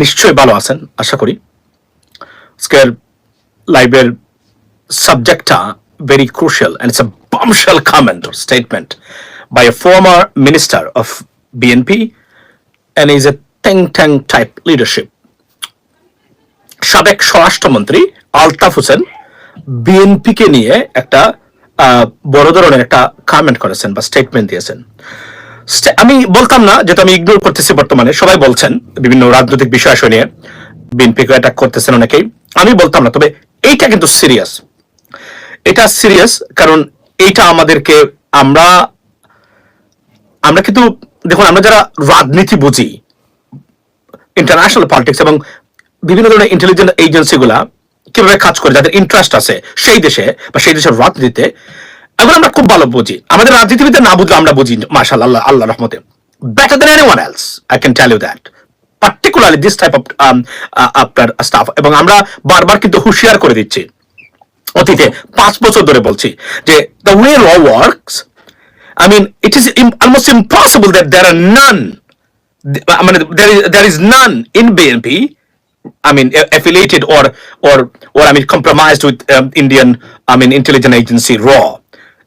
নিশ্চয়ই ভালো আছেন, আশা করি। আজকের লাইভের সাবজেক্টটা very crucial and it's a bombshell comment or statement by a former minister of BNP and is a tang tang type leadership সাবেক স্বরাষ্ট্রমন্ত্রী আলতাফ হোসেন বিএনপিকে নিয়ে একটা বড় ধরনের একটা কমেন্ট করেছেন বা স্টেটমেন্ট দিয়েছেন। আমি বলতাম না যেটা আমি ইগনোর করতেছি বর্তমানে। সবাই বলছেন, বিভিন্ন রাজনৈতিক বিষয় নিয়ে। বিএনপিকে অ্যাটাক করতেছেন অনেকেই। আমি বলতাম না, তবে এইটা কিন্তু সিরিয়াস এটা সিরিয়াস কারণ এইটা আমাদেরকে আমরা আমরা কিন্তু, দেখুন, আমরা যারা রাজনীতি বুঝি ইন্টারন্যাশনাল পলিটিক্স এবং বিভিন্ন ধরনের ইন্টেলিজেন্ট এজেন্সিগুলা কীভাবে কাজ করে, যাদের ইন্টারেস্ট আছে, সেই দেশে বা সেই দেশের রাজনীতিতে এগুলো আমরা খুব ভালো বুঝি আমাদের রাজনীতিবিদে না বুঝলে আমরা বুঝি মার্শাল আল্লাহ আল্লাহ রহমতে better than any one else I can tell you that particularly this type of আপনার স্টাফ এবং আমরা বারবার কিন্তু হুঁশিয়ার করে দিচ্ছি অতীতে পাঁচ বছর ধরে বলছি যে the way law works is im- almost impossible that there are none. I mean, there is there none in BNP. I mean, affiliated or or or I mean, compromised with um, Indian. I mean, agency RAW.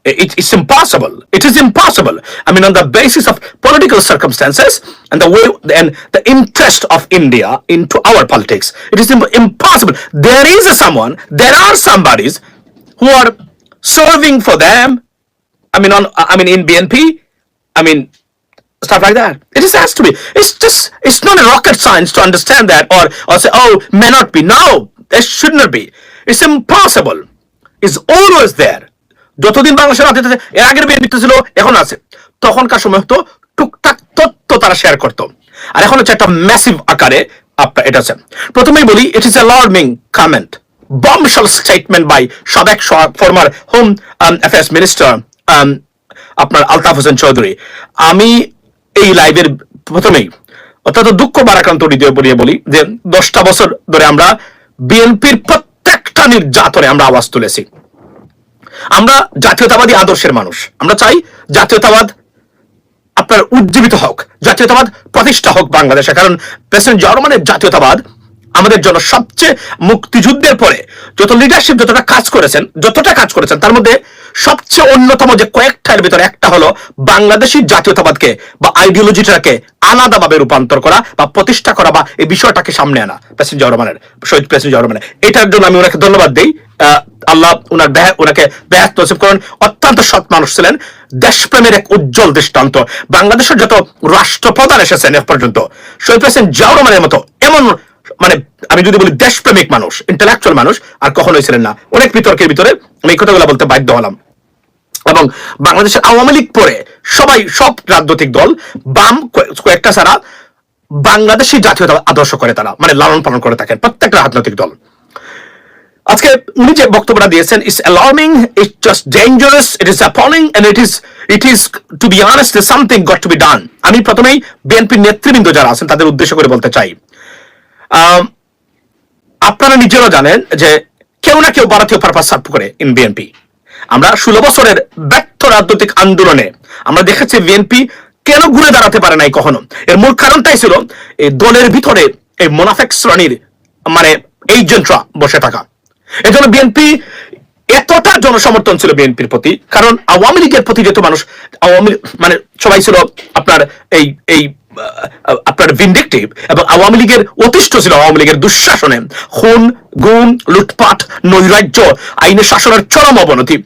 It, it's impossible. It is impossible. I mean, on the basis of political circumstances and the way and the interest of India into our politics, it is impossible. There is someone. There are somebodies who are serving for them I mean, on I mean, in BNP, I mean, stuff like that. It just has to be. It's just it's not a rocket science to understand that or or say, oh, may not be. No, there should not be. It's impossible. It's always there. যতদিন বাংলাদেশের রাজনীতিতে এর আগের BNP ছিল, এখন আছে। তখনকার সময় হতো, টুকটাক তথ্য তারা শেয়ার করতো। আর এখন হচ্ছে একটা ম্যাসিভ আকারে আপনার এটা আছে। প্রথমেই বলি it is alarming comment bombshell statement by সাবেক ফর্মার হোম অ্যাফেয়ার্স মিনিস্টার আপনার আলতাফ হোসেন চৌধুরী। আমি এই লাইভের প্রথমেই অত্যন্ত দুঃখ বারাক্রান্ত হৃদয় বলিয়ে বলি যে দশটা বছর ধরে আমরা বিএনপির প্রত্যেকটা নির্যাতনে আমরা আওয়াজ তুলেছি। আমরা জাতীয়তাবাদী আদর্শের মানুষ। আমরা চাই জাতীয়তাবাদ আপনার উজ্জীবিত হোক, জাতীয়তাবাদ প্রতিষ্ঠা হোক বাংলাদেশে। কারণ প্রেসিডেন্ট জার্মানের জাতীয়তাবাদ আমাদের জন্য সবচেয়ে মুক্তিযুদ্ধের পরে যত লিডারশিপ যতটা কাজ করেছেন, যতটা কাজ করেছেন, তার মধ্যে সবচেয়ে অন্যতম যে কয়েকটার ভিতরে একটা হলো বাংলাদেশি জাতীয়তাবাদকে বা আইডিওলজিটাকে আলাদাভাবে রূপান্তর করা বা প্রতিষ্ঠা করা বা এই বিষয়টাকে সামনে আনা, প্রেসিডেন্ট জার্মানের, শহীদ প্রেসিডেন্ট জার্মানের। এটার জন্য আমি ওনাকে ধন্যবাদ দিই। আল্লাহ ওনার ওনাকে ব্যয় নসিব করেন। অত্যন্ত সৎ মানুষ ছিলেন। দেশপ্রেমের এক উজ্জ্বল দৃষ্টান্ত। বাংলাদেশের যত রাষ্ট্রপ্রধান এসেছেন এ পর্যন্ত, শহীদ মতো এমন মানে আমি যদি বলি দেশপ্রেমিক মানুষ মানুষ আর কখনোই ছিলেন না। অনেক বিতর্কের ভিতরে আমি এই কথাগুলো বলতে বাধ্য হলাম। এবং বাংলাদেশের আওয়ামী লীগ পরে সবাই, সব রাজনৈতিক দল, বাম কয়েকটা ছাড়া বাংলাদেশি জাতীয়তা আদর্শ করে তারা মানে লালন পালন করে থাকেন প্রত্যেকটা রাজনৈতিক দল। আজকে উনি যে বক্তব্যটা দিয়েছেন is alarming it's just dangerous it is appalling and it is it is to be honest something got to be done আমি প্রথমেই বিএনপির নেতৃবৃন্দ যারা আছেন, তাদের উদ্দেশ্য করে বলতে চাই। আপনারা নিজেরাও জানেন যে কেউ না কেউ ভারতীয় পারপাস সার্ভ করে ইন বিএনপি আমরা ষোলো বছরের ব্যর্থ রাজনৈতিক আন্দোলনে আমরা দেখেছি বিএনপি কেন ঘুরে দাঁড়াতে পারে নাই কখনো? এর মূল কারণটাই ছিল, এই দলের ভিতরে এই মোনাফেক শ্রেণির মানে এইজেন্টরা বসে থাকা। এজন্য বিএনপি এতটা জনসমর্থন ছিল বিএনপির প্রতি। কারণ আওয়ামী লীগের প্রতি যেহেতু মানুষ, আওয়ামী মানে সবাই ছিল আপনার এই এই আপনার ভিন্ডিকটিভ এবং আওয়ামী লীগের অতিষ্ঠ ছিল আওয়ামী লীগের দুঃশাসনে। খুন, গুম, লুটপাট, নৈরাজ্য আইনের শাসনের চরম অবনতি।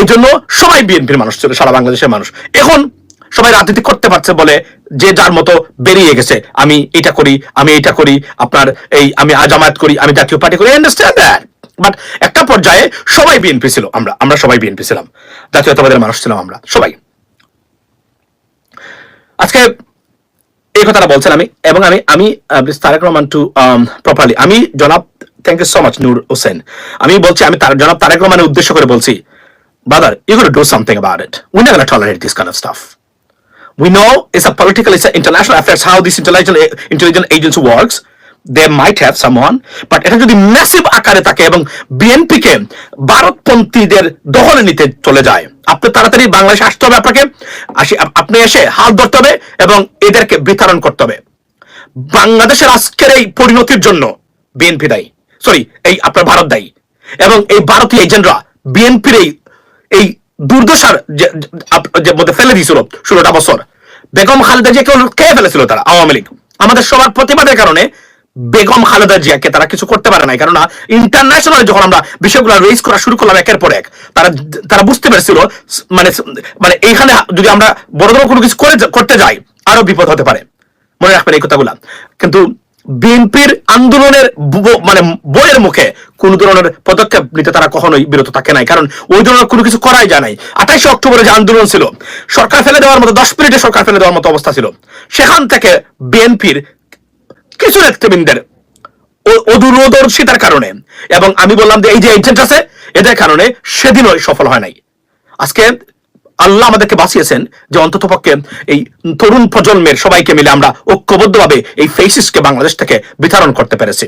এই জন্য সবাই বিএনপির মানুষ ছিল, সারা বাংলাদেশের মানুষ। এখন সবাই রাজনীতি করতে পারছে বলে যে যার মতো বেরিয়ে গেছে। আমি এটা করি, আমি এটা করি, আপনার এই, আমি আজামাত করি, আমি জাতীয় পার্টি করি। আন্ডারস্ট্যান্ড দ্যাট বাট একটা পর্যায়ে সবাই বিএনপি ছিল, আমরা আমরা সবাই বিএনপি ছিলাম। জাতীয়তাবাদের মানুষ ছিলাম আমরা, সবাই। আজকে এই কথাটা বলছেন আমি, এবং আমি আমি তারেক রহমান টু প্রপারলি আমি জনাব thank you so much Nur Hossain আমি বলছি, আমি জনাব তারেক রহমানের উদ্দেশ্য করে বলছি brother you good do something about it we never tolerate this kind of stuff we know it's a political it's a international affairs how this international intelligent agency works They might have someone, but এটা যদি massive আকারে থাকে এবং BNP কে ভারতপন্থীদের দখলে নিতে চলে যায় আপনি তাড়াতাড়ি বাংলাদেশে আসতে হবে আপনাকে আসি আপনি এসে হাত ধরতে হবে এবং এদেরকে বিতরণ করতে হবে। বাংলাদেশের আজকের এই পরিণতির জন্য বিএনপি দায়ী সরি এই আপনার ভারত দায়ী এবং এই ভারতীয় এজেন্টরা বিএনপির এই এই দুর্দশার যে- মধ্যে ফেলে দিয়েছিল ষোলোটা বছর বেগম খালেদা জিয়াকে কে ফেলেছিল তারা? আওয়ামী লীগ। আমাদের সবার প্রতিবাদের কারণে বেগম খালেদা জিয়াকে তারা কিছু করতে পারে নাই। কেননা ইন্টারন্যাশনাল যখন আমরা বিষয়গুলো রেজ করা শুরু করলাম একের পর এক, তারা তারা বুঝতে পেরেছিল মানে মানে এইখানে যদি আমরা বড় কোনো কিছু করে করতে যাই, আরও বিপদ হতে পারে। মনে রাখবেন এই কথাগুলা। কিন্তু বিএনপির আন্দোলনের মানে বইয়ের মুখে কোন ধরনের পদক্ষেপ নিতে তারা কখনোই বিরত থাকে নাই। কারণ ওই ধরনের কোনো কিছু করাই যায় নাই। আঠাইশে অক্টোবরে যে আন্দোলন ছিল, সরকার ফেলে দেওয়ার মতো, দশ মিনিটে সরকার ফেলে দেওয়ার মতো অবস্থা ছিল, সেখান থেকে বিএনপির কিছু নেতৃবৃন্দের অদূরদর্শিতার কারণে। এবং আমি বললাম যে এই যে এজেন্ট আছে এদের কারণে সেদিনও সফল হয় নাই। আজকে আল্লাহ আমাদেরকে বাঁচিয়েছেন যে অন্তত পক্ষে এই তরুণ প্রজন্মের সবাইকে মিলে আমরা ঐক্যবদ্ধভাবে এই ফেসিসকে বাংলাদেশ থেকে বিতরণ করতে পেরেছি।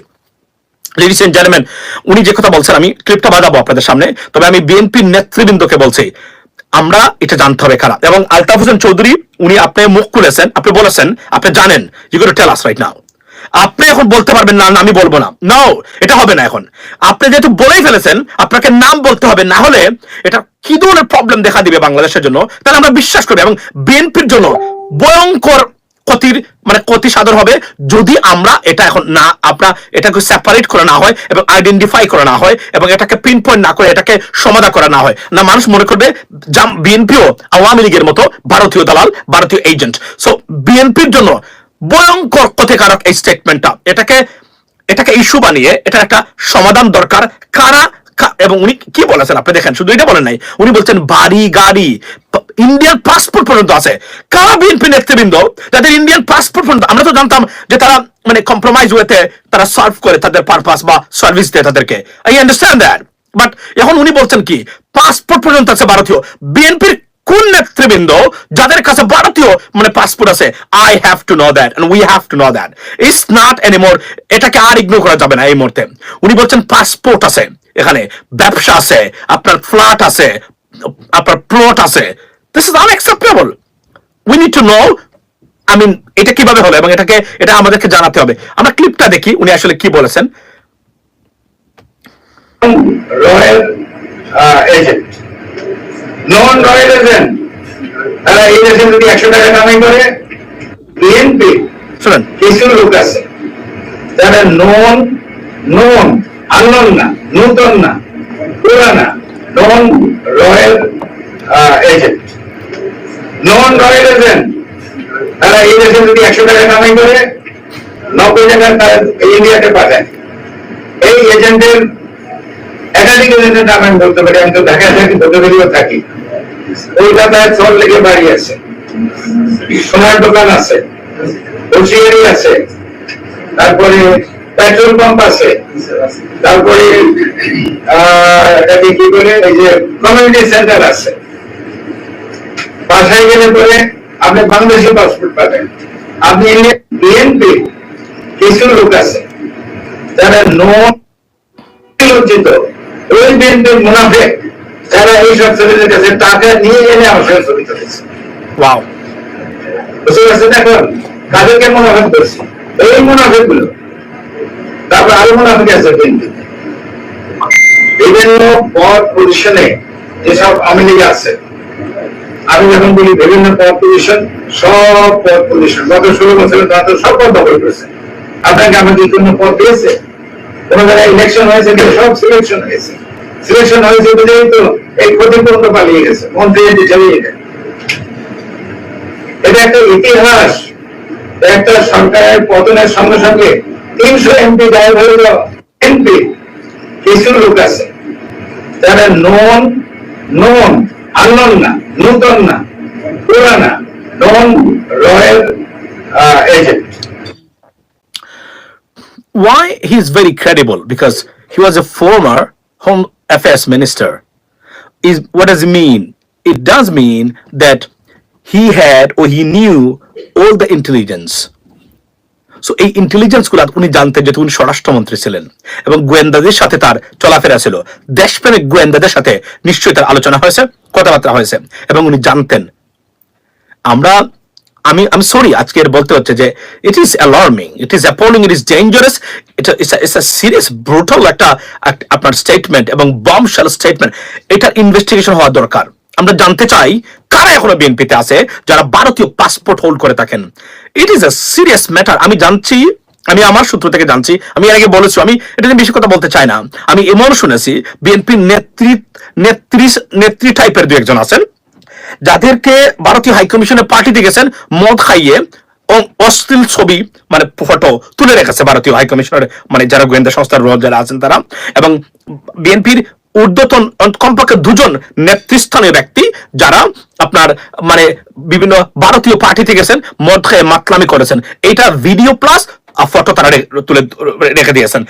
লেডিস এন্ড জেন্টলম্যান উনি যে কথা বলছেন, আমি ক্লিপটা বাজাবো আপনাদের সামনে, তবে আমি বিএনপির নেতৃবৃন্দকে বলছি, আমরা এটা জানতে হবে খারাপ এবং আলতাফ হোসেন চৌধুরী, উনি আপনি মুখ খুলেছেন, আপনি বলেছেন, আপনি জানেন you got tell us right now আপনি এখন বলতে পারবেন না আমি বলব না। নাও এটা হবে না এখন। আপনি যেহেতু বলেই ফেলেছেন, আপনাকে নাম বলতে হবে, না হলে এটা কি ধরনের প্রবলেম দেখা দিবে বাংলাদেশের জন্য? তাহলে আমরা বিশ্বাস করি এবং বিএনপির জন্য ভয়ঙ্কর ক্ষতির মানে ক্ষতি সাধন হবে যদি আমরা এটা এখন না আপনার এটাকে সেপারেট করা না হয়, এবং আইডেন্টিফাই করা না হয়, এবং এটাকে পিন পয়েন্ট না করে, এটাকে সমাধা করা না হয়। না, মানুষ মনে করবে বিএনপিও আওয়ামী লীগের মতো ভারতীয় দালাল, ভারতীয় এজেন্ট সো বিএনপির জন্য ভয়ঙ্কর ক্ষতিকারক এই স্টেটমেন্টটা এটাকে এটাকে ইস্যু বানিয়ে এটা একটা সমাধান দরকার। কারা এবং উনি কি বলেছেন? আপনি দেখেন, শুধু এটা বলেন নাই, উনি বলছেন বাড়ি, গাড়ি ইন্ডিয়ান পাসপোর্ট পর্যন্ত আছে। কারা বিএনপি নেতৃবৃন্দ? যাদের ইন্ডিয়ান পাসপোর্ট পর্যন্ত, আমরা তো জানতাম যে তারা মানে কম্প্রোমাইজ ওয়েতে তারা সার্ভ করে তাদের পারপাস বা সার্ভিস দেয় তাদেরকে। আই আন্ডারস্ট্যান্ড দ্যাট বাট এখন উনি বলছেন কি পাসপোর্ট পর্যন্ত আছে ভারতীয়। বিএনপির কোন নেতৃবৃন্দ যাদের কাছে ভারতীয় মানে পাসপোর্ট আছে? I have to know that we have to know that it's not anymore এটাকে আর ইগনোর করা যাবে না এই মুহূর্তে। উনি বলছেন পাসপোর্ট আছে, এখানে ব্যবসা আছে, আপনার ফ্ল্যাট আছে, আপনার প্লট আছে। This is unacceptable we need to know I mean এটা কীভাবে হলো এবং এটাকে, এটা আমাদেরকে জানাতে হবে। আমরা ক্লিপটা দেখি, উনি আসলে কি বলেছেন। Royal agent non royal agent তারা এই দেশে যদি একশো টাকা কামাই করে বিএনপি শুনেন। কিছু লোক আছে। যারা নন নন আনন না নূতন না পুরানা non royal agent non royal agent তারা এই দেশে যদি একশো টাকা কামাই করে নব্বই টাকা তারা ইন্ডিয়াতে পাঠায়। এই এজেন্টের একাধিক বলতে পারি, আমি তো থাকি থাকি। কলকাতায় লেগে বাড়ি আছে। সোনার দোকান আছে হোসিয়ারি আছে, তারপরে পেট্রোল পাম্প আছে, তারপরে কি বলে, এই যে কমিউনিটি সেন্টার আছে। বাসায় গেলে পরে আপনি বাংলাদেশি পাসপোর্ট পাবেন। আপনি বিএনপি কিছু লোক আছে, যারা নন লজ্জিত ওই বিএনপির মুনাফেক যারা এইসব ছেলেদের কাছে টাকা নিয়ে এনে আমার সঙ্গে ছবি তুলেছে। ওয়াও। বুঝতে পারছেন? এখন কাদেরকে মুনাফেক করছি? এই মুনাফেকগুলো তারপর আরও মুনাফেক আছে বিএনপি বিভিন্ন পদ পজিশনে যেসব আওয়ামী লীগ আছে আমি যখন বলি বিভিন্ন পদ পজিশন সব পদ পজিশন গত ষোলো বছরের তারা তো সব পদ দখল করেছে। আপনাকে আমাদের জন্য পদ দিয়েছে? কোন জায়গায় ইলেকশন হয়েছে? সব সিলেকশন হয়েছে। সিলেকশন হয়েছে বুঝেই তো এই ক্ষতিপূর্ণ পালিয়ে গেছে, মন্ত্রী চালিয়ে গেছে এটা একটা ইতিহাস একটা সরকারের পতনের সঙ্গে সঙ্গে তিনশো এমপি গায়েব হয়ে গেল এমপি কিছু লোক আছে। যারা নন নন, আনন না, নূতন না, পুরানা, non royal agent. Why he's very credible? Because he was a former home affairs minister, is, what does it mean? It does mean that he had or he knew all the intelligence. So এই ইন্টেলিজেন্সগুলা উনি জানতেন যেহেতু উনি স্বরাষ্ট্রমন্ত্রী ছিলেন এবং গোয়েন্দাদের সাথে তার চলাফেরা ছিল, দেশপ্রেমিক গোয়েন্দাদের সাথে নিশ্চয়ই তার আলোচনা হয়েছে, কথাবার্তা হয়েছে এবং উনি জানতেন। আমরা আমি আমি সরি আজকের বলতে হচ্ছে যে it is alarming it is appalling it is dangerous এটা ইটস আ সিরিয়াস ব্রুটাল একটা আপনার স্টেটমেন্ট এবং বমশাল স্টেটমেন্ট এটা ইনভেস্টিগেশন হওয়া দরকার। আমরা জানতে চাই, কারা এখনও বিএনপিতে আছে যারা ভারতীয় পাসপোর্ট হোল্ড করে থাকেন? It is a serious matter আমি জানছি, আমি আমার সূত্র থেকে জানছি, আমি এর আগে বলেছি, আমি এটা নিয়ে বেশি কথা বলতে চাই না। আমি এমন শুনেছি বিএনপির নেত্রী নেত্রী নেত্রী টাইপের দু একজন আছেন। যাদেরকে ভারতীয় হাইকমিশনের পার্টিতে গেছেন, মদ খাইয়ে অশ্লীল ছবি মানে ফটো তুলে রেখেছে ভারতীয় হাইকমিশনের মানে যারা গোয়েন্দা সংস্থার রোল যারা আছেন তারা। এবং বিএনপির ঊর্ধ্বতন কমপক্ষে দুজন নেতৃস্থানীয় ব্যক্তি যারা আপনার মানে বিভিন্ন ভারতীয় পার্টিতে গেছেন, মদ খেয়ে মাতলামি করেছেন। এটা ভিডিও প্লাস ফটো তারা তুলে রেখে দিয়েছেন।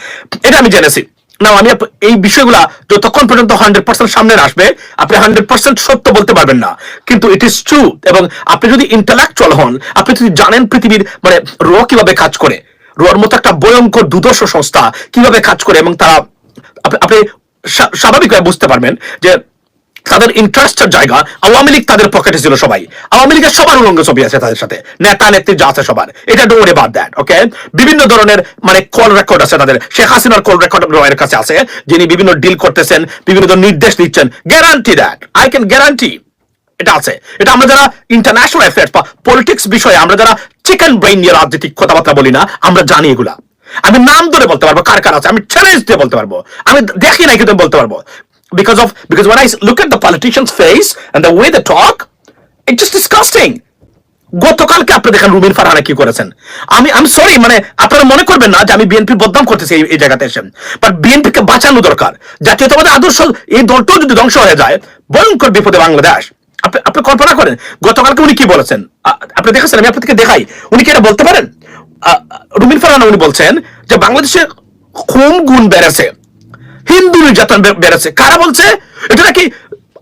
এটা আমি জেনেছি। না আমি এই বিষয়গুলা যতক্ষণ পর্যন্ত হান্ড্রেড পার্সেন্ট সামনে আসবে, আপনি হান্ড্রেড পার্সেন্ট সত্য বলতে পারবেন না। কিন্তু ইট ইজ ট্রু এবং আপনি যদি ইন্টালেকচুয়াল হন, আপনি যদি জানেন পৃথিবীর মানে র কীভাবে কাজ করে, রোর মতো একটা ভয়ঙ্কর দুদর্শ সংস্থা কীভাবে কাজ করে, এবং তারা, আপনি স্বাভাবিকভাবে বুঝতে পারবেন যে তাদের ইন্টারেস্টের জায়গা আওয়ামী লীগ তাদের পকেটে ছিল সবাই। আওয়ামী লীগের সবার উলঙ্গ ছবি আছে তাদের সাথে। নেতা, নেত্রী যা আছে সবার। এটা ডোরে বাদ দ্যাট ওকে বিভিন্ন ধরনের মানে কল রেকর্ড আছে তাদের। শেখ হাসিনার কল রেকর্ড রয়ের কাছে আছে। যিনি বিভিন্ন ডিল করতেছেন, বিভিন্ন ধরনের নির্দেশ দিচ্ছেন। Guarantee that I can guarantee এটা আছে। এটা আমরা যারা ইন্টারন্যাশনাল অ্যাফেয়ার্স বা পলিটিক্স বিষয়ে, আমরা যারা চিকেন ব্রেইন নিয়ে রাজনৈতিক কথাবার্তা বলি না, আমরা জানি এগুলা। আমি নাম ধরে বলতে পারব কার কার আছে, আমি চ্যালেঞ্জ দিয়ে বলতে পারব। আমি দেখি নাই কিন্তু বলতে পারব। Because of because when I look at the politician's face and the way they talk, it's just disgusting. গতকালকে আপনি দেখেন রুবিন ফারহানা কি করেছেন? আমি আমি সরি মানে আপনারা মনে করবেন না যে আমি বিএনপির বদনাম করতেছি এই- জায়গাতে এসে। বাট বিএনপিকে বাঁচানো দরকার। জাতীয়তাবাদী আদর্শ এই দলটাও যদি ধ্বংস হয়ে যায় ভয়ঙ্কর বিপদে বাংলাদেশ। আপনি আপনি কল্পনা করেন গতকালকে উনি কি বলেছেন? আপনি দেখেছেন আমি আপনাদেরকে দেখাই। উনি কি এটা বলতে পারেন? রুবিন ফারহানা উনি বলছেন যে বাংলাদেশে খুন গুণ বেড়েছে। হিন্দু নির্যাতন বেড়েছে। কারা বলছে? এটা নাকি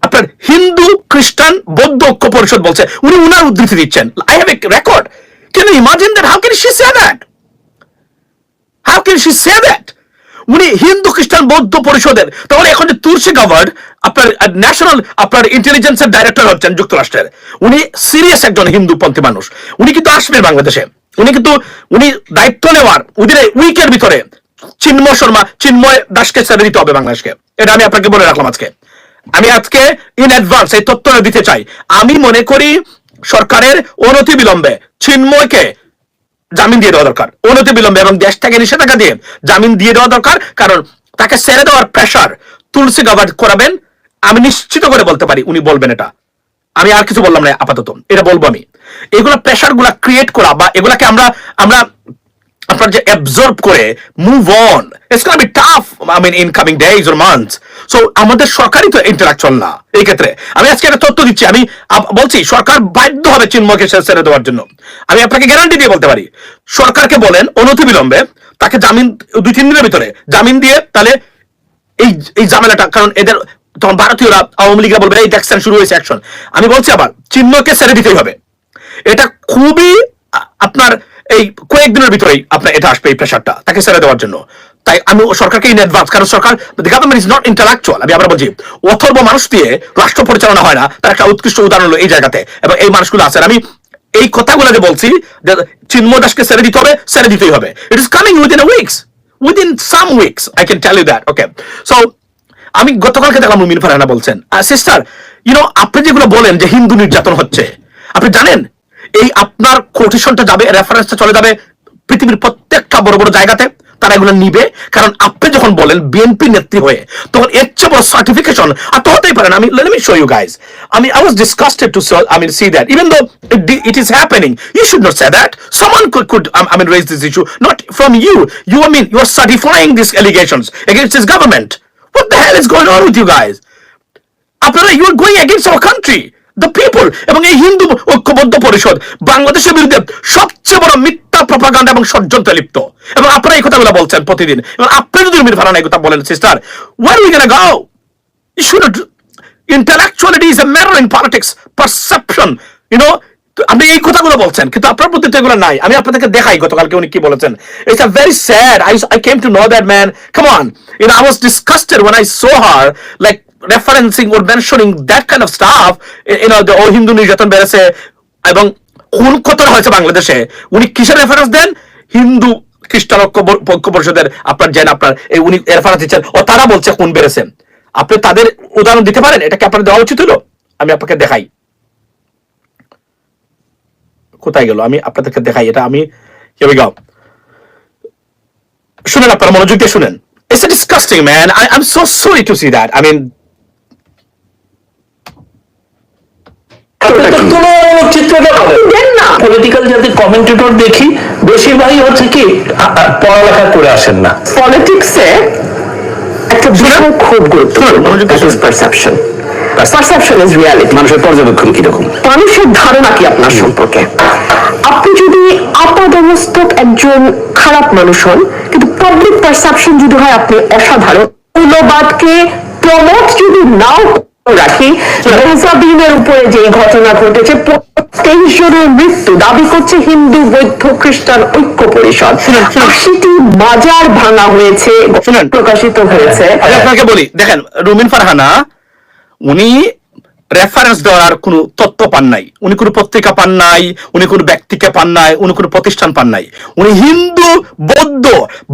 আপনার হিন্দু, খ্রিস্টান, বৌদ্ধ ঐক্য পরিষদ বলছে। উনি উনার উদ্ধৃতি দিচ্ছেন। I have a record can you imagine that how can she say that how can she say that উনি হিন্দু, খ্রিস্টান, বৌদ্ধ পরিষদের। তাহলে এখন যে তুলসী গাভার্ড আপনার ন্যাশনাল আপনার ইন্টেলিজেন্সের ডাইরেক্টর হচ্ছেন যুক্তরাষ্ট্রের। উনি সিরিয়াস একজন হিন্দুপন্থী মানুষ। উনি কিন্তু আসবেন বাংলাদেশে। উনি কিন্তু, উনি দায়িত্ব নেওয়ার ওদের উইকের ভিতরে। চিন্ময় শর্মা, চিন্ময় দাসকে ছেড়ে দিতে হবে বাংলাদেশকে। এটা আমি আপনাকে বলে রাখলাম আজকে। আমি আজকে ইন অ্যাডভান্স এই তথ্যটা দিতে চাই। আমি মনে করি সরকারের অনতি বিলম্বে চিন্ময়কে জামিন দিয়ে দেওয়া দরকার। অনতি বিলম্বে এবং দেশ থেকে নিষেধাজ্ঞা দিয়ে জামিন দিয়ে দেওয়া দরকার, কারণ তাকে ছেড়ে দেওয়ার প্রেশার তুলসী গাভার্ড করাবেন, আমি নিশ্চিত করে বলতে পারি উনি বলবেন এটা। আমি আর কিছু বললাম না, আপাতত। এটা বলব আমি। এগুলো প্রেশারগুলা ক্রিয়েট করা বা এগুলাকে আমরা আমরা আপনার যে অ্যাবজর্ব করে move on it's be tough I mean days or months so আমাদের সরকারই তো ইন্টারাকশন না, এই ক্ষেত্রে। আমি আজকে একটা তথ্য দিচ্ছি, আমি বলছি, সরকার বাধ্য হবে দেওয়ার জন্য। আমি আপনাকে গ্যারান্টি দিয়ে বলতে পারি, সরকারকে বলেন অনতি বিলম্বে তাকে জামিন, দুই তিন দিনের ভিতরে, জামিন দিয়ে তাহলে এই এই ঝামেলাটা, কারণ এদের তখন ভারতীয়রা আওয়ামী লীগরা বলবে, এই দেখছেন শুরু হয়েছে অ্যাকশন আমি বলছি আবার চিহ্নকে ছেড়ে দিতেই হবে। এটা খুবই আপনার এই কয়েকদিনের ভিতরেই আপনার এটা আসবে এই প্রেশারটা তাকে ছেড়ে দেওয়ার জন্য। তাই আমি সরকারকে ইন অ্যাডভান্স কারণ সরকার গভর্নমেন্ট ইজ নট ইন্টালেকচুয়াল আমি আবার বলছি, অথর্ব মানুষ দিয়ে রাষ্ট্র পরিচালনা হয় না, তার একটা উৎকৃষ্ট উদাহরণ হলো এই জায়গাতে, এবং এই মানুষগুলো আছেন আমি এই কথাগুলো যে বলছি যে চিন্ময় দাসকে ছেড়ে দিতে হবে, ছেড়ে দিতেই হবে। It is coming within weeks within some weeks I can tell you that okay so আমি গতকালকে দেখলাম মুমিন ফারহানা বলছেন সিস্টার ইউনো আপনি যেগুলো বলেন যে হিন্দু নির্যাতন হচ্ছে, আপনি জানেন এই আপনার কোটেশনটা যাবে রেফারেন্সটা চলে যাবে পৃথিবীর প্রত্যেকটা বড় বড় জায়গাতে তারা এগুলো নিবে। কারণ আপনি যখন বলেন বিএনপি নেত্রী হয়ে তখন এর চেয়ে বড় সার্টিফিকেশন আর তো হতেই পারে না। আমি let me show you guys আমি I was disgusted to I mean see that even though it is happening you should not say that could, could um, I mean raise this issue not from you. You I mean you are certifying these allegations against this government. What the hell is going on with you guys? আপনারা you are going against our country the people এবং এই হিন্দু ঐক্যবদ্ধ পরিষদ বাংলাদেশের বিরুদ্ধে সবচেয়ে বড় মিথ্যা প্রপাগান্ডা এবং ষড়যন্ত্রে লিপ্ত। এবং আপনারা এই কথাগুলো বলছেন প্রতিদিন। এবং আপনি যদি রুমির ভাড়া এই কথা বলেন sister war we gonna go you should intellectuality is a matter in politics, perception. You know আপনি এই কথাগুলো বলছেন, কিন্তু আপনার প্রতি তো এগুলো নাই। আমি আপনাদেরকে দেখাই গতকালকে উনি কি বলেছেন। It's a very sad I I came to know that man come on you know I was disgusted when I saw her, like referencing or mentioning that kind of stuff you the ও হিন্দু নির্যাতন বেড়েছে এবং কোন কতটা হয়েছে বাংলাদেশে উনি কিসের রেফারেন্স দেন? হিন্দু খ্রিস্টান ঐক্য পরিষদের আপনার যেন আপনার এই উনি রেফারেন্স দিচ্ছেন। ও তারা বলছে কোন বেড়েছেন আপনি তাদের উদাহরণ দিতে পারেন? এটাকে আপনার দেওয়া উচিত হলো? আমি আপনাকে দেখাই। কোথায় গেল? আমি আপনাদেরকে দেখাই। এটা আমি go. শুনেন আপনারা মনোযোগ দিয়ে শুনেন। It's disgusting, man. I, I'm so sorry to see that. I mean, তুলনামূলক চিত্রটা দেন না। পলিটিক্যাল যাতে কমেন্টেটর দেখি বেশিরভাগই হচ্ছে কি আ- আ, পড়ালেখা করে আসেন না। পলিটিক্সে একটা বিষয় খুব গুরুত্বপূর্ণ। মনোযোগ দিয়ে শুনুন। পারসেপশন পারসেপশন ইজ রিয়ালিটি মানুষের পর্যবেক্ষণ কীরকম মানুষের ধারণা কি আপনার সম্পর্কে? আপনি যদি আপাদমস্তক একজন খারাপ মানুষ হন কিন্তু পাবলিক পারসেপশন যদি হয় আপনি অসাধারণ। মূল্যবাদকে প্রমোট যদি নাও রাখি। মেহজাবিনের উপরে যে ঘটনা ঘটেছে তেইশ জনের মৃত্যু দাবি করছে হিন্দু বৌদ্ধ খ্রিস্টান ঐক্য পরিষদ। আশিটি মাজার ভাঙা হয়েছে প্রকাশিত হয়েছে। আপনাকে বলি দেখেন রুমিন ফারহানা উনি রেফারেন্স দেওয়ার কোনো তথ্য পান নাই। উনি কোনো পত্রিকা পান নাই উনি কোনো ব্যক্তিকে পান নাই উনি কোনো প্রতিষ্ঠান পান নাই। উনি হিন্দু বৌদ্ধ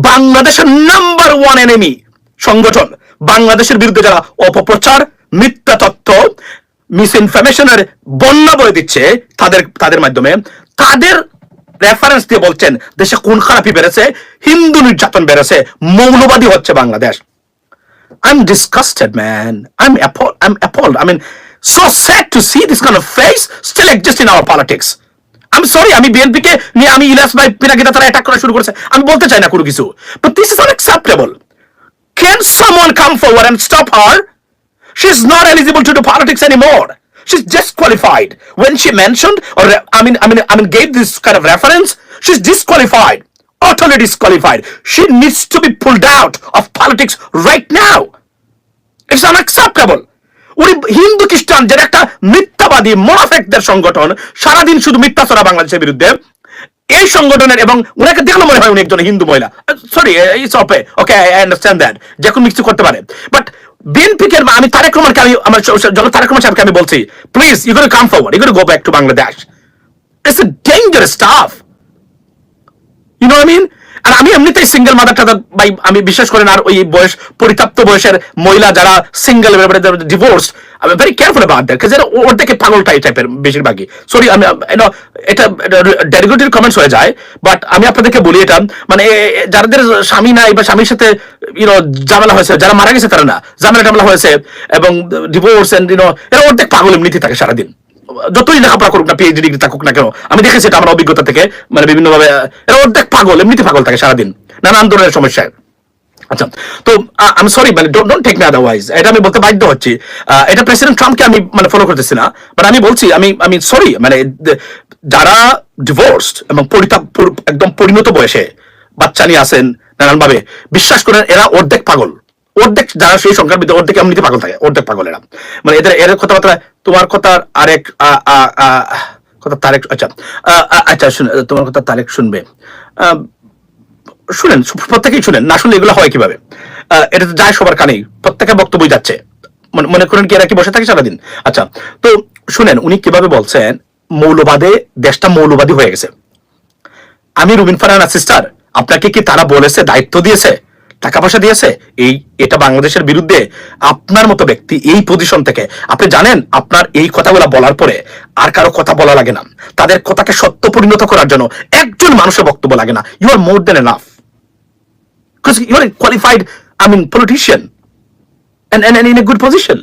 বাংলাদেশের নাম্বার ওয়ান এনিমি সংগঠন। বাংলাদেশের বিরুদ্ধে যারা অপপ্রচার মিথ্যা তথ্য মিস ইনফরমেশনের বন্যা বয়ে দিচ্ছে তাদের তাদের মাধ্যমে তাদের রেফারেন্স দিয়ে বলছেন দেশে কোন খারাপি বেড়েছে হিন্দু নির্যাতন বেড়েছে মৌলবাদী হচ্ছে Bangladesh I'm disgusted, man. I'm appalled. I'm appalled. I mean, so sad to see this kind of face still exist in our politics. I'm sorry, আমি বিএনপি কে নিয়ে আমি ইলাস ভাই পিনাকিদা তারা অ্যাটাক করা শুরু করেছে আমি বলতে চাই না কোনো কিছু but this is unacceptable can someone come forward and stop her she's not eligible to do politics anymore she's disqualified when she mentioned or i mean i mean i mean gave this kind of reference she's disqualified utterly disqualified she needs to be pulled out of politics right now it's unacceptable উনি হিন্দু খ্রিস্টান যেটা একটা মিথ্যাবাদী মোনাফেকদের সংগঠন সারাদিন শুধু মিথ্যাচরা বাংলাদেশের বিরুদ্ধে এই সংগঠনের এবং উনাকে দেখলে মনে হয় উনি একজন হিন্দু মহিলা সরি ইটস ওপে ওকে আই আন্ডারস্ট্যান্ড দ্যাট যে কোনো করতে পারে বাট বিএনপি কে আমি তারেক রহমানকে আমি আমার জন তারেক রহমান সাহেবকে আমি বলছি please you got come forward you got go back to Bangladesh it's a dangerous stuff you know I mean আর আমি এমনিতেই সিঙ্গেল মাদার টাদার ভাই আমি বিশ্বাস করেন, আর ওই বয়স পরিতাপ্ত বয়সের মহিলা যারা সিঙ্গেল ডিভোর্স আমি ভেরি কেয়ারফুল অ্যাবাউট দ্যাট কারণ ওর দেখে পাগল টাই টাইপের বেশিরভাগই। সরি আমি এটা ডেরিগেটিভ কমেন্টস হয়ে যায় বাট আমি আপনাদেরকে বলি এটা মানে যাদের স্বামী নাই বা স্বামীর সাথে ইউনো ঝামেলা হয়েছে, যারা মারা গেছে তারা না ঝামেলা টামেলা হয়েছে, এবং ডিভোর্স এন্ড ইউনো এরা অর্ধেক পাগল এমনিতেই থাকে সারাদিন। যতই লেখাপড়া করুক না পিএইচডি ডিগ্রি থাকুক না কেন, আমি দেখেছি এটা আমার অভিজ্ঞতা থেকে মানে বিভিন্ন ভাবে এরা অর্ধেক পাগল, এমনিতে পাগল থাকে সারাদিন নানান ধরনের সমস্যায় আচ্ছা তো আমি সরি মানে ডোন্ট টেক মি আদারওয়াইজ এটা আমি বলতে বাধ্য হচ্ছি। এটা প্রেসিডেন্ট ট্রাম্পকে আমি মানে ফলো করতেছি না বাট আমি বলছি, আমি আমি সরি মানে যারা ডিভোর্সড এবং পরিতাপ একদম পরিণত বয়সে বাচ্চা নিয়ে আসেন নানান ভাবে বিশ্বাস করেন, এরা অর্ধেক পাগল। অর্ধেক যারা সেই সংখ্যার ভিতরে, অর্ধেক এমনিতে পাগল থাকে, অর্ধেক পাগল এরা মানে এদের এর কথাবার্তা, তোমার কথার আরেক কথা তারেক আচ্ছা আচ্ছা তোমার কথা তারেক শুনবে। শুনেন প্রত্যেকেই শুনেন, না শুনলে এগুলো হয় কীভাবে? এটা তো যায় সবার কানেই প্রত্যেকের বক্তব্যই যাচ্ছে। মনে- মনে করেন কি এরা কি বসে থাকে সারাদিন? আচ্ছা তো শুনেন, উনি কীভাবে বলছেন, মৌলবাদে, দেশটা মৌলবাদী হয়ে গেছে। আমি রুবিন ফারহানা সিস্টার আপনাকে কি তারা বলেছে, দায়িত্ব দিয়েছে? টাকা পয়সা দিয়েছে এই এটা বাংলাদেশের বিরুদ্ধে আপনার মতো ব্যক্তি এই পজিশন থেকে। আপনি জানেন আপনার এই কথাগুলো বলার পরে আর কারও কথা বলা লাগে না। তাদের কথাকে সত্য পরিণত করার জন্য একজন মানুষের বক্তব্য লাগে না। You are more than enough I mean politician and, and, and in a good position.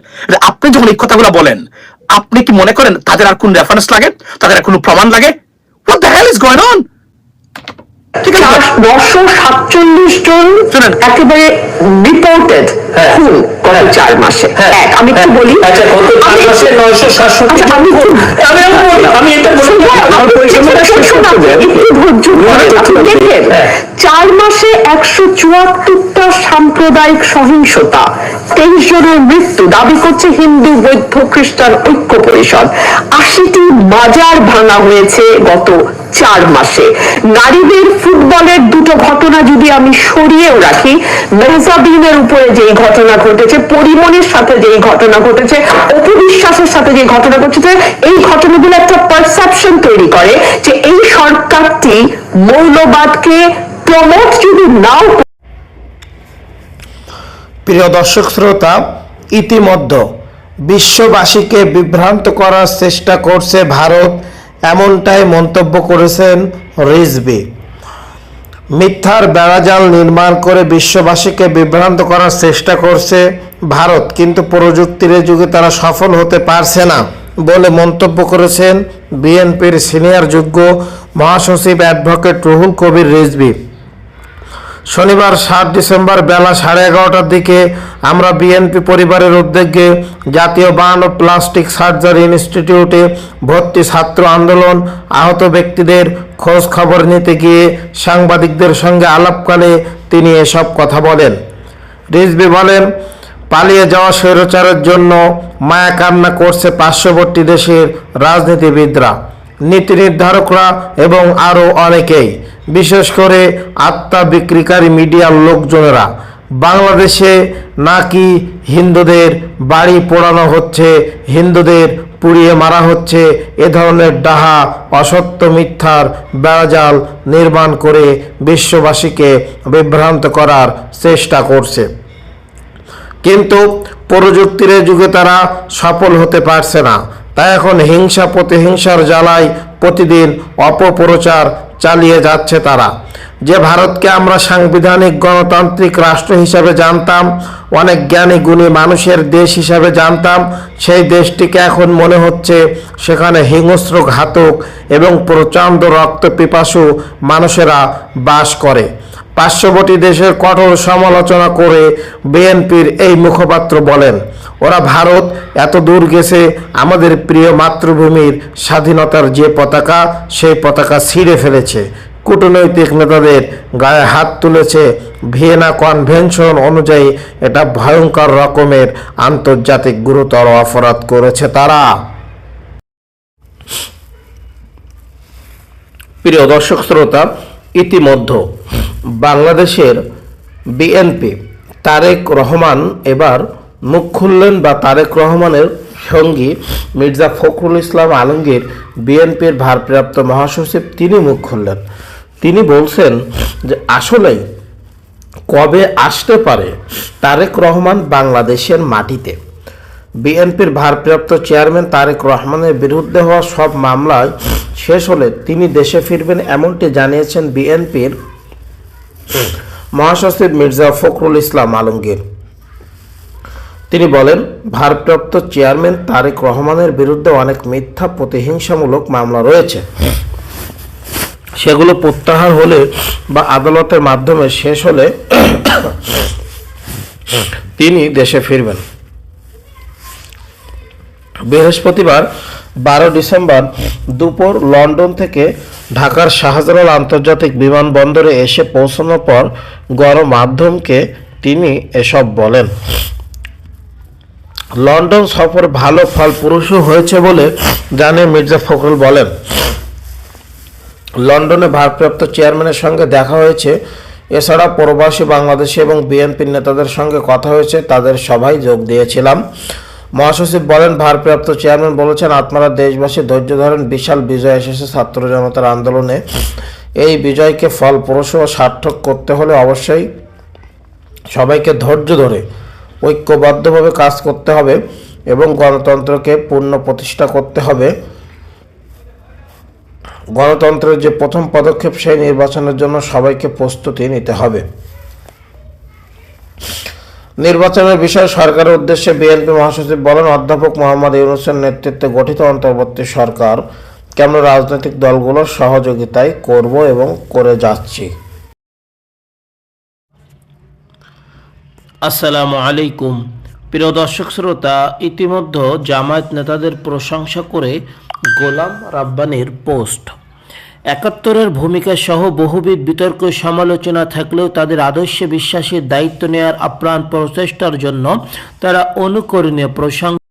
আপনি যখন এই কথাগুলো বলেন আপনি কি মনে করেন তাদের আর কোন রেফারেন্স লাগে? তাদের আর কোনো প্রমাণ লাগে? Hell is going on? ঠিক আছে নশো সাতচল্লিশ জন। একেবারে রিপোর্টেড হ্যাঁ। খুন গত চার মাসে হ্যাঁ। এক আমি একটু বলি আচ্ছা চার মাসে একশো সাতষট্টি চুয়াত্তরটা সাম্প্রদায়িক সহিংসতা। তেইশ জনের মৃত্যু দাবি করছে হিন্দু, বৌদ্ধ, খ্রিস্টান ঐক্য পরিষদ। আশিটি মাজার ভাঙা হয়েছে গত চার মাসে। নারীদের ফুটবলের দুটো ঘটনা যদি আমি সরিয়েও রাখি, মেহজাবিনের উপরে যে ঘটনা ঘটেছে, পরিমণের সাথে যে ঘটনা ঘটেছে, অপবিশ্বাসের সাথে যে ঘটনা ঘটেছে, এই ঘটনাগুলো একটা পারসেপশন তৈরি করে যে এই সরকারটি মৌলবাদকে প্রমোট যদি নাও প্রিয় দর্শক শ্রোতা, ইতিমধ্যে বিশ্ববাসীকে বিভ্রান্ত করার চেষ্টা করছে ভারত, এমনটাই মন্তব্য করেছেন রিজবি মিথ্যার বেড়াজাল নির্মাণ করে বিশ্ববাসীকে বিভ্রান্ত করার চেষ্টা করছে ভারত, কিন্তু প্রযুক্তির যুগে তারা সফল হতে পারছে না বলে মন্তব্য করেছেন বিএনপির সিনিয়র যোগ্য মহাসচিব অ্যাডভোকেট রুহুল কবির রিজভি। শনিবার সাত ডিসেম্বর বেলা সাড়ে এগারোটার দিকে আমরা বিএনপি পরিবারের উদ্যোগে জাতীয় বান ও প্লাস্টিক সার্জারি ইনস্টিটিউটে ভর্তি ছাত্র আন্দোলন, আহত ব্যক্তিদের খোঁজ খবর নিতে গিয়ে সাংবাদিকদের সঙ্গে আলাপকালে তিনি এসব কথা বলেন। রিজবি বলেন, পালিয়ে যাওয়া স্বৈরাচারের জন্য মায়া কান্না করছে পার্শ্ববর্তী দেশের রাজনীতিবিদরা। নীতি নির্ধারকরা এবং আরও অনেকেই বিশেষ করে আত্মা বিক্রিকারী মিডিয়ার লোকজনেরা। বাংলাদেশে নাকি হিন্দুদের বাড়ি পোড়ানো হচ্ছে, হিন্দুদের পুড়িয়ে মারা হচ্ছে, এ ধরনের ডাহা, অসত্য মিথ্যার বেড়াজাল নির্মাণ করে বিশ্ববাসীকে বিভ্রান্ত করার চেষ্টা করছে। কিন্তু প্রযুক্তির যুগে তারা সফল হতে পারছে না। তাই এখন হিংসা প্রতিহিংসার জ্বালায় প্রতিদিন অপপ্রচার চালিয়ে যাচ্ছে তারা। যে ভারতকে আমরা সাংবিধানিক গণতান্ত্রিক রাষ্ট্র হিসাবে জানতাম, অনেক জ্ঞানী গুণী মানুষের দেশ হিসাবে জানতাম, সেই দেশটিকে এখন মনে হচ্ছে সেখানে হিংস্র ঘাতক এবং প্রচণ্ড রক্ত পিপাসু মানুষেরা বাস করে। পার্শ্ববর্তী দেশের কঠোর সমালোচনা করে বিএনপির এই মুখপাত্র বলেন, ওরা ভারত এত দূর গেছে, আমাদের প্রিয় মাতৃভূমির স্বাধীনতার যে পতাকা, সেই পতাকা ছিঁড়ে ফেলেছে। কূটনৈতিক নেতাদের গায়ে হাত তুলেছে। ভিয়েনা কনভেনশন অনুযায়ী এটা ভয়ঙ্কর রকমের আন্তর্জাতিক গুরুতর অপরাধ করেছে তারা। প্রিয় দর্শক, শ্রোতা, ইতিমধ্যে বাংলাদেশের বিএনপি তারেক রহমান এবার মুখ খুললেন বা তারেক রহমানের সঙ্গী মির্জা ফখরুল ইসলাম আলমগীর বিএনপির ভারপ্রাপ্ত মহাসচিব, তিনি মুখ খুললেন। তিনি বলছেন যে আসলেই কবে আসতে পারে তারেক রহমান বাংলাদেশের মাটিতে? বিএনপির ভারপ্রাপ্ত চেয়ারম্যান তারেক রহমানের বিরুদ্ধে হওয়া সব মামলায় শেষ হলে তিনি দেশে ফিরবেন এমনটি জানিয়েছেন বিএনপির মহাসচিব মির্জা ফখরুল ইসলাম আলমগীর। তিনি বলেন, ভারপ্রাপ্ত চেয়ারম্যান তারেক রহমানের বিরুদ্ধে অনেক মিথ্যা প্রতিহিংসামূলক মামলা রয়েছে। সেগুলো প্রত্যাহার হলে বা আদালতের মাধ্যমে শেষ হলে তিনি দেশে ফিরবেন। বৃহস্পতিবার বারো ডিসেম্বর দুপুর লন্ডন থেকে ঢাকার শাহজালাল আন্তর্জাতিক বিমানবন্দরে এসে পৌঁছানোর পর গণমাধ্যমকে তিনি এসব বলেন। লন্ডন সফর ভালো ফলপ্রসূ হয়েছে বলে জানে মির্জা ফখরুল বলেন। লন্ডনে ভারপ্রাপ্ত চেয়ারম্যানের সঙ্গে দেখা হয়েছে। এছাড়া প্রবাসী বাংলাদেশি এবং বিএনপির নেতাদের সঙ্গে কথা হয়েছে, তাদের সভায় যোগ দিয়েছিলাম। মহাসচিব বলেন, ভারপ্রাপ্ত চেয়ারম্যান বলেছেন আপনারা দেশবাসী ধৈর্য ধরেন বিশাল বিজয় এসেছে ছাত্র জনতার আন্দোলনে। এই বিজয়কে ফলপ্রসূ ও সার্থক করতে হলে অবশ্যই সবাইকে ধৈর্য ধরে, ঐক্যবদ্ধভাবে কাজ করতে হবে এবং গণতন্ত্রকে পূর্ণ প্রতিষ্ঠা করতে হবে। গণতন্ত্রের যে প্রথম পদক্ষেপ, সেই নির্বাচনের জন্য সবাইকে প্রস্তুতি নিতে হবে। নির্বাচনের বিষয়ে সরকারের উদ্দেশ্যে বিএনপি মহাসচিব বলেন, অধ্যাপক মোহাম্মদ ইউনুসের নেতৃত্বে গঠিত অন্তর্বর্তী সরকার কেমন রাজনৈতিক দলগুলোর সহযোগিতায় করব এবং করে যাচ্ছি। আসসালামু আলাইকুম। প্রিয় দর্শক শ্রোতা, ইতিমধ্যে জামায়াত নেতাদের প্রশংসা করে গোলাম রাব্বানির পোস্ট। একাত্তরের ভূমিকা সহ বহুবিধ বিতর্ক সমালোচনা থাকলেও তাদের আদর্শে বিশ্বাসের দায়িত্ব নেওয়ার আপ্রাণ প্রচেষ্টার জন্য তারা অনুকরণীয় প্রশংসা